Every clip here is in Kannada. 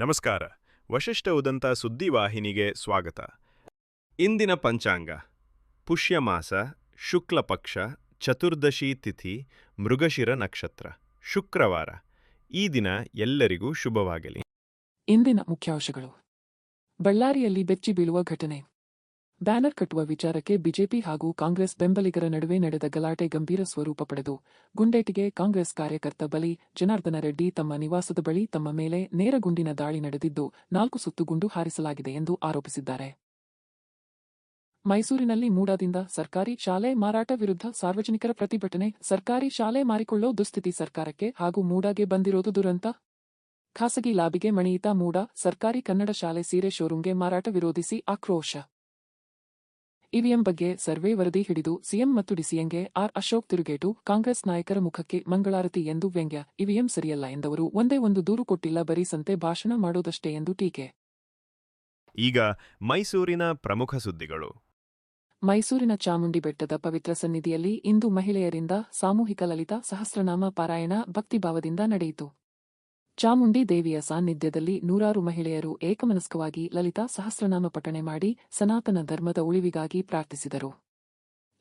ನಮಸ್ಕಾರ. ವಶಿಷ್ಠ ಉದಂತ ಸುದ್ದಿವಾಹಿನಿಗೆ ಸ್ವಾಗತ. ಇಂದಿನ ಪಂಚಾಂಗ. ಪುಷ್ಯಮಾಸ, ಶುಕ್ಲ ಪಕ್ಷ, ಚತುರ್ದಶಿ ತಿಥಿ, ಮೃಗಶಿರ ನಕ್ಷತ್ರ. ಶುಕ್ರವಾರ. ಈ ದಿನ ಎಲ್ಲರಿಗೂ ಶುಭವಾಗಲಿ. ಇಂದಿನ ಮುಖ್ಯಾಂಶಗಳು. ಬಳ್ಳಾರಿಯಲ್ಲಿ ಬೆಚ್ಚಿ ಬೀಳುವ ಘಟನೆ. ಬ್ಯಾನರ್ ಕಟ್ಟುವ ವಿಚಾರಕ್ಕೆ ಬಿಜೆಪಿ ಹಾಗೂ ಕಾಂಗ್ರೆಸ್ ಬೆಂಬಲಿಗರ ನಡುವೆ ನಡೆದ ಗಲಾಟೆ ಗಂಭೀರ ಸ್ವರೂಪ ಪಡೆದು, ಗುಂಡೇಟಿಗೆ ಕಾಂಗ್ರೆಸ್ ಕಾರ್ಯಕರ್ತ ಬಲಿ, ಜನಾರ್ದನ ರೆಡ್ಡಿ ತಮ್ಮ ನಿವಾಸದ ಬಳಿ ತಮ್ಮ ಮೇಲೆ ನೇರ ಗುಂಡಿನ ದಾಳಿ ನಡೆದಿದ್ದು, ನಾಲ್ಕು ಸುತ್ತು ಗುಂಡು ಹಾರಿಸಲಾಗಿದೆ ಎಂದು ಆರೋಪಿಸಿದ್ದಾರೆ. ಮೈಸೂರಿನಲ್ಲಿ ಮೂಡಾದಿಂದ ಸರ್ಕಾರಿ ಶಾಲೆ ಮಾರಾಟ ವಿರುದ್ಧ ಸಾರ್ವಜನಿಕರ ಪ್ರತಿಭಟನೆ, ಸರ್ಕಾರಿ ಶಾಲೆ ಮಾರಿಕೊಳ್ಳೋ ದುಸ್ಥಿತಿ ಸರ್ಕಾರಕ್ಕೆ ಹಾಗೂ ಮೂಡಾಗೆ ಬಂದಿರೋದು ದುರಂತ? ಖಾಸಗಿ ಲಾಬಿಗೆ ಮಣಿಯಿತ ಮೂಡ, ಸರ್ಕಾರಿ ಕನ್ನಡ ಶಾಲೆ ಸೀರೆ ಶೋರೂಂಗೆ ಮಾರಾಟ ವಿರೋಧಿಸಿ ಆಕ್ರೋಶ? ಇವಿಎಂ ಬಗ್ಗೆ ಸರ್ವೆ ವರದಿ ಹಿಡಿದು ಸಿಎಂ ಮತ್ತು ಡಿಸಿಎಂಗೆ ಆರ್ ಅಶೋಕ್ ತಿರುಗೇಟು ಕಾಂಗ್ರೆಸ್ ನಾಯಕರ ಮುಖಕ್ಕೆ ಮಂಗಳಾರತಿ ಎಂದು ವ್ಯಂಗ್ಯ ಇವಿಎಂ ಸರಿಯಲ್ಲ ಎಂದವರು ಒಂದೇ ಒಂದು ದೂರು ಕೊಟ್ಟಿಲ್ಲ ಬರೀ ಸಂತೆ ಭಾಷಣ ಮಾಡೋದಷ್ಟೇ ಎಂದು ಟೀಕೆ. ಈಗ ಮೈಸೂರಿನ ಪ್ರಮುಖ ಸುದ್ದಿಗಳು. ಮೈಸೂರಿನ ಚಾಮುಂಡಿ ಬೆಟ್ಟದ ಪವಿತ್ರ ಸನ್ನಿಧಿಯಲ್ಲಿ ಇಂದು ಮಹಿಳೆಯರಿಂದ ಸಾಮೂಹಿಕ ಲಲಿತ ಸಹಸ್ರನಾಮ ಪಾರಾಯಣ ಭಕ್ತಿಭಾವದಿಂದ ನಡೆಯಿತು. ಚಾಮುಂಡಿ ದೇವಿಯ ಸಾನ್ನಿಧ್ಯದಲ್ಲಿ ನೂರಾರು ಮಹಿಳೆಯರು ಏಕಮನಸ್ಕವಾಗಿ ಲಲಿತಾ ಸಹಸ್ರನಾಮ ಪಠಣೆ ಮಾಡಿ ಸನಾತನ ಧರ್ಮದ ಉಳಿವಿಗಾಗಿ ಪ್ರಾರ್ಥಿಸಿದರು.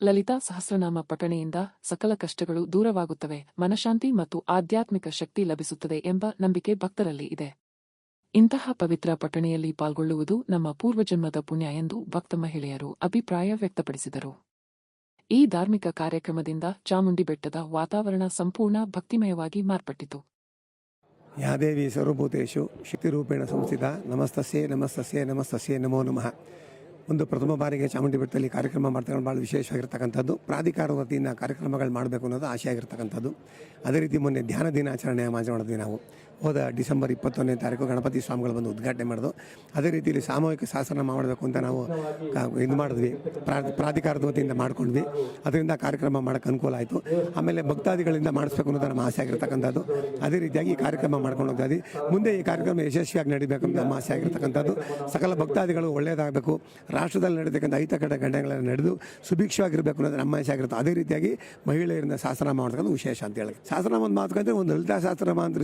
ಲಲಿತಾ ಸಹಸ್ರನಾಮ ಪಠಣೆಯಿಂದ ಸಕಲ ಕಷ್ಟಗಳು ದೂರವಾಗುತ್ತವೆ, ಮನಶಾಂತಿ ಮತ್ತು ಆಧ್ಯಾತ್ಮಿಕ ಶಕ್ತಿ ಲಭಿಸುತ್ತದೆ ಎಂಬ ನಂಬಿಕೆ ಭಕ್ತರಲ್ಲಿ ಇದೆ. ಇಂತಹ ಪವಿತ್ರ ಪಠಣೆಯಲ್ಲಿ ಪಾಲ್ಗೊಳ್ಳುವುದು ನಮ್ಮ ಪೂರ್ವಜನ್ಮದ ಪುಣ್ಯ ಎಂದು ಭಕ್ತ ಮಹಿಳೆಯರು ಅಭಿಪ್ರಾಯ ವ್ಯಕ್ತಪಡಿಸಿದರು. ಈ ಧಾರ್ಮಿಕ ಕಾರ್ಯಕ್ರಮದಿಂದ ಚಾಮುಂಡಿ ಬೆಟ್ಟದ ವಾತಾವರಣ ಸಂಪೂರ್ಣ ಭಕ್ತಿಮಯವಾಗಿ ಮಾರ್ಪಟ್ಟಿತು. యాదేవి సర్వభూతేషు శక్తిరూపేణ సంస్థిత నమస్తస్యే నమస్తస్యే నమస్తస్యే నమో నమ. ಒಂದು ಪ್ರಥಮ ಬಾರಿಗೆ ಚಾಮುಂಡಿ ಬೆಟ್ಟದಲ್ಲಿ ಕಾರ್ಯಕ್ರಮ ಮಾಡ್ತಕ್ಕಂಥ ಭಾಳ ವಿಶೇಷವಾಗಿರ್ತಕ್ಕಂಥದ್ದು. ಪ್ರಾಧಿಕಾರ ವತಿಯಿಂದ ಕಾರ್ಯಕ್ರಮಗಳು ಮಾಡಬೇಕು ಅನ್ನೋದು ಆಶೆ ಆಗಿರ್ತಕ್ಕಂಥದ್ದು ಅದೇ ರೀತಿ ಮೊನ್ನೆ ಧ್ಯಾನ ದಿನಾಚರಣೆ ಮಾಡಿದ್ವಿ ನಾವು ಹೋದ ಡಿಸೆಂಬರ್ ಇಪ್ಪತ್ತೊಂದನೇ ತಾರೀಕು ಗಣಪತಿ ಸ್ವಾಮಿಗಳು ಬಂದು ಉದ್ಘಾಟನೆ ಮಾಡೋದು ಅದೇ ರೀತಿಯಲ್ಲಿ ಸಾಮೂಹಿಕ ಶಾಸನ ಮಾಡಬೇಕು ಅಂತ ನಾವು ಇದು ಮಾಡಿದ್ವಿ. ಪ್ರಾ- ಪ್ರಾಧಿಕಾರದ ವತಿಯಿಂದ ಮಾಡ್ಕೊಂಡ್ವಿ. ಅದರಿಂದ ಕಾರ್ಯಕ್ರಮ ಮಾಡೋಕ್ಕೆ ಅನುಕೂಲ ಆಯಿತು. ಆಮೇಲೆ ಭಕ್ತಾದಿಗಳಿಂದ ಮಾಡಿಸ್ಬೇಕು ಅನ್ನೋದು ನಮ್ಮ ಆಸೆ ಆಗಿರ್ತಕ್ಕಂಥದ್ದು ಅದೇ ರೀತಿಯಾಗಿ ಕಾರ್ಯಕ್ರಮ ಮಾಡ್ಕೊಂಡು ಹೋಗ್ತಾ ಮುಂದೆ ಈ ಕಾರ್ಯಕ್ರಮ ಯಶಸ್ವಿಯಾಗಿ ನಡಿಬೇಕು ಅಂತ ನಮ್ಮ ಆಸೆ ಆಗಿರ್ತಕ್ಕಂಥದ್ದು ಸಕಲ ಭಕ್ತಾದಿಗಳು ಒಳ್ಳೆಯದಾಗಬೇಕು ರಾಷ್ಟ್ರದಲ್ಲಿ ನಡೀತಕ್ಕಂಥ ಐತಕಟ ಘಟನೆಗಳನ್ನು ನಡೆದು ಸುಭಿಕ್ಷವಾಗಿರಬೇಕು ಅನ್ನೋದು ನಮ್ಮ ಆಗಿರುತ್ತೆ. ಅದೇ ರೀತಿಯಾಗಿ ಮಹಿಳೆಯರಿಂದ ಶಾಸನ ಮಾಡ್ತಕ್ಕಂಥ ವಿಶೇಷ ಅಂತ ಹೇಳಿ ಒಂದು ಮಾತುಕಂದ್ರೆ ಒಂದು ಲಲಿತಾ ಶಾಸ್ತ್ರನಾಮ ಅಂತ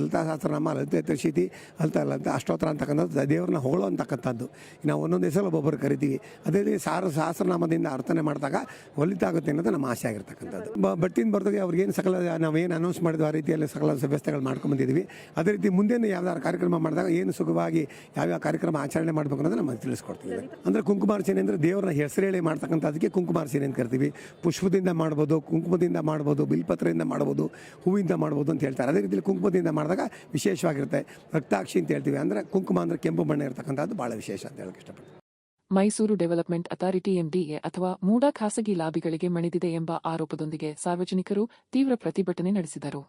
ಲಲಿತಾ ಶಾಸ್ತ್ರನಾಮ ಲಲಿತ ತ್ರಿಶೀತಿ ಲಲಿತ ಲಲಿತ ಅಷ್ಟೋತ್ತರ ಅಂತಕ್ಕಂಥದ್ದು, ದೇವರನ್ನ ಹೊಗಳೋ ಅಂತಕ್ಕಂಥದ್ದು. ನಾವು ಒಂದೊಂದು ಹೆಸರು ಒಬ್ಬೊಬ್ಬರು ಕರಿತೀವಿ. ಅದೇ ರೀತಿ ಸಾರ ಸಹಸ್ರನಾಮದಿಂದ ಅರ್ಥನೆ ಮಾಡಿದಾಗ ಒಲಿತಾಗುತ್ತೆ ಅನ್ನೋದು ನಮ್ಮ ಆಸೆ ಆಗಿರ್ತಕ್ಕಂಥದ್ದು. ಬಟ್ಟಿನ ಬರ್ದಾಗ ಅವ್ರಿಗೇನು ಸಕಲ ನಾವೇನು ಅನೌನ್ಸ್ ಮಾಡಿದ್ವಿ ಆ ರೀತಿಯಲ್ಲಿ ಸಕಲ ವ್ಯವಸ್ಥೆಗಳು ಮಾಡ್ಕೊಂಡ್ಬಂದಿದ್ದೀವಿ ಅದೇ ರೀತಿ ಮುಂದೆ ಯಾವ್ದಾದ್ರು ಕಾರ್ಯಕ್ರಮ ಮಾಡಿದಾಗ ಏನು ಸುಖವಾಗಿ ಯಾವ್ಯಾವ ಕಾರ್ಯಕ್ರಮ ಆಚರಣೆ ಮಾಡಬೇಕು ಅನ್ನೋದು ನಮ್ಮ ತಿಳಿಸ್ಕೊಡ್ತೀವಿ. ಅಂದರೆ ಕುಂಕುಮಾರ್ಚನೆ ಅಂದರೆ ದೇವರನ್ನ ಹೆಸರು ಹೇಳಿ ಕುಂಕುಮಾರ ಸೇನೆ ಅಂತ ಕರಿತೀವಿ. ಪುಷ್ಪದಿಂದ ಮಾಡ್ಬೋದು, ಕುಂಕುಮದಿಂದ ಮಾಡ್ಬೋದು, ಬಿಲ್ಪತ್ರೆಯಿಂದ ಮಾಡ್ಬೋದು, ಹೂವಿಂದ ಮಾಡ್ಬೋದು ಅಂತ ಹೇಳ್ತಾರೆ. ಅದೇ ರೀತಿಯಲ್ಲಿ ಕುಂಕುಮದಿಂದ ಮಾಡಿದಾಗ ವಿಶೇಷವಾಗಿರುತ್ತೆ. ರಕ್ತಾಕ್ಷಿ ಅಂತ ಹೇಳ್ತೀವಿ. ಅಂದರೆ ಕುಂಕುಮ ಅಂದರೆ ಕೆಂಪು ಬಣ್ಣ ಇರತಕ್ಕಂಥದ್ದು ಭಾಳ ವಿಶೇಷ ಅಂತ ಹೇಳಕ್ಕೆ ಇಷ್ಟಪಡ್ತೀನಿ. ಮೈಸೂರು ಡೆವಲಪ್ಮೆಂಟ್ ಅಥಾರಿಟಿ ಎಂಡಿಎ ಅಥವಾ ಮೂಡ ಖಾಸಗಿ ಲಾಬಿಗಳಿಗೆ ಮಣಿದಿದೆ ಎಂಬ ಆರೋಪದೊಂದಿಗೆ ಸಾರ್ವಜನಿಕರು ತೀವ್ರ ಪ್ರತಿಭಟನೆ ನಡೆಸಿದರು.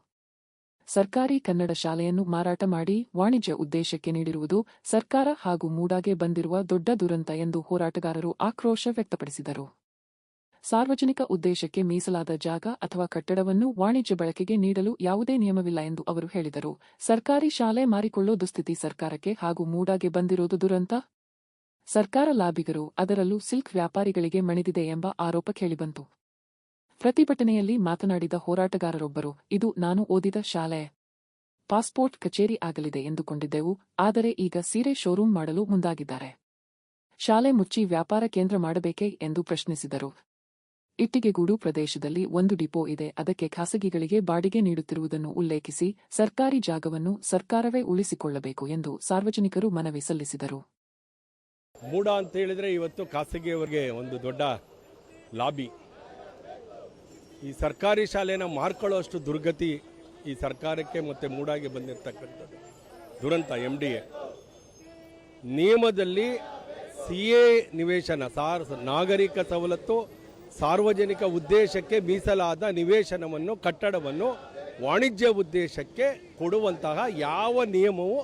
ಸರ್ಕಾರಿ ಕನ್ನಡ ಶಾಲೆಯನ್ನು ಮಾರಾಟ ಮಾಡಿ ವಾಣಿಜ್ಯ ಉದ್ದೇಶಕ್ಕೆ ನೀಡಿರುವುದು ಸರ್ಕಾರ ಹಾಗೂ ಮೂಡಾಗೆ ಬಂದಿರುವ ದೊಡ್ಡ ದುರಂತ ಎಂದು ಹೋರಾಟಗಾರರು ಆಕ್ರೋಶ ವ್ಯಕ್ತಪಡಿಸಿದರು. ಸಾರ್ವಜನಿಕ ಉದ್ದೇಶಕ್ಕೆ ಮೀಸಲಾದ ಜಾಗ ಅಥವಾ ಕಟ್ಟಡವನ್ನು ವಾಣಿಜ್ಯ ಬಳಕೆಗೆ ನೀಡಲು ಯಾವುದೇ ನಿಯಮವಿಲ್ಲ ಎಂದು ಅವರು ಹೇಳಿದರು. ಸರ್ಕಾರಿ ಶಾಲೆ ಮಾರಿಕೊಳ್ಳೋ ದುಸ್ಥಿತಿ ಸರ್ಕಾರಕ್ಕೆ ಹಾಗೂ ಮೂಡಾಗೆ ಬಂದಿರೋದು ದುರಂತ? ಸರ್ಕಾರ ಲಾಭಿಗರು ಅದರಲ್ಲೂ ಸಿಲ್ಕ್ ವ್ಯಾಪಾರಿಗಳಿಗೆ ಮಣಿದಿದೆ ಎಂಬ ಆರೋಪ ಕೇಳಿಬಂತು. ಪ್ರತಿಭಟನೆಯಲ್ಲಿ ಮಾತನಾಡಿದ ಹೋರಾಟಗಾರರೊಬ್ಬರು, ಇದು ನಾನು ಓದಿದ ಶಾಲೆ. ಪಾಸ್ಪೋರ್ಟ್ ಕಚೇರಿ ಆಗಲಿದೆ ಎಂದುಕೊಂಡಿದ್ದೆವು, ಆದರೆ ಈಗ ಸೀರೆ ಶೋರೂಂ ಮಾಡಲು ಮುಂದಾಗಿದ್ದಾರೆ. ಶಾಲೆ ಮುಚ್ಚಿ ವ್ಯಾಪಾರ ಕೇಂದ್ರ ಮಾಡಬೇಕೇ ಎಂದು ಪ್ರಶ್ನಿಸಿದರು. ಇಟ್ಟಿಗೆಗೂಡು ಪ್ರದೇಶದಲ್ಲಿ ಒಂದು ಡಿಪೋ ಇದೆ, ಅದಕ್ಕೆ ಖಾಸಗಿಗಳಿಗೆ ಬಾಡಿಗೆ ನೀಡುತ್ತಿರುವುದನ್ನು ಉಲ್ಲೇಖಿಸಿ, ಸರ್ಕಾರಿ ಜಾಗವನ್ನು ಸರ್ಕಾರವೇ ಉಳಿಸಿಕೊಳ್ಳಬೇಕು ಎಂದು ಸಾರ್ವಜನಿಕರು ಮನವಿ ಸಲ್ಲಿಸಿದರು. ಮೂಡ ಅಂತ ಹೇಳಿದ್ರೆ ಇವತ್ತು ಖಾಸಗಿಯವರಿಗೆ ಒಂದು ದೊಡ್ಡ ಲಾಬಿ. ಈ ಸರ್ಕಾರಿ ಶಾಲೆನ ಮಾರ್ಕೊಳ್ಳೋಷ್ಟು ದುರ್ಗತಿ ಈ ಸರ್ಕಾರಕ್ಕೆ ಮತ್ತೆ ಮೂಡಾಗಿ ಬಂದಿರತಕ್ಕಂಥದ್ದು. ದುರಂತ ಎಂ ಡಿ ಎ ನಿಯಮದಲ್ಲಿ ಸಿ ಎ ನಿವೇಶನ, ಸಾರ್, ನಾಗರಿಕ ಸವಲತ್ತು, ಸಾರ್ವಜನಿಕ ಉದ್ದೇಶಕ್ಕೆ ಮೀಸಲಾದ ನಿವೇಶನವನ್ನು, ಕಟ್ಟಡವನ್ನು ವಾಣಿಜ್ಯ ಉದ್ದೇಶಕ್ಕೆ ಕೊಡುವಂತಹ ಯಾವ ನಿಯಮವೂ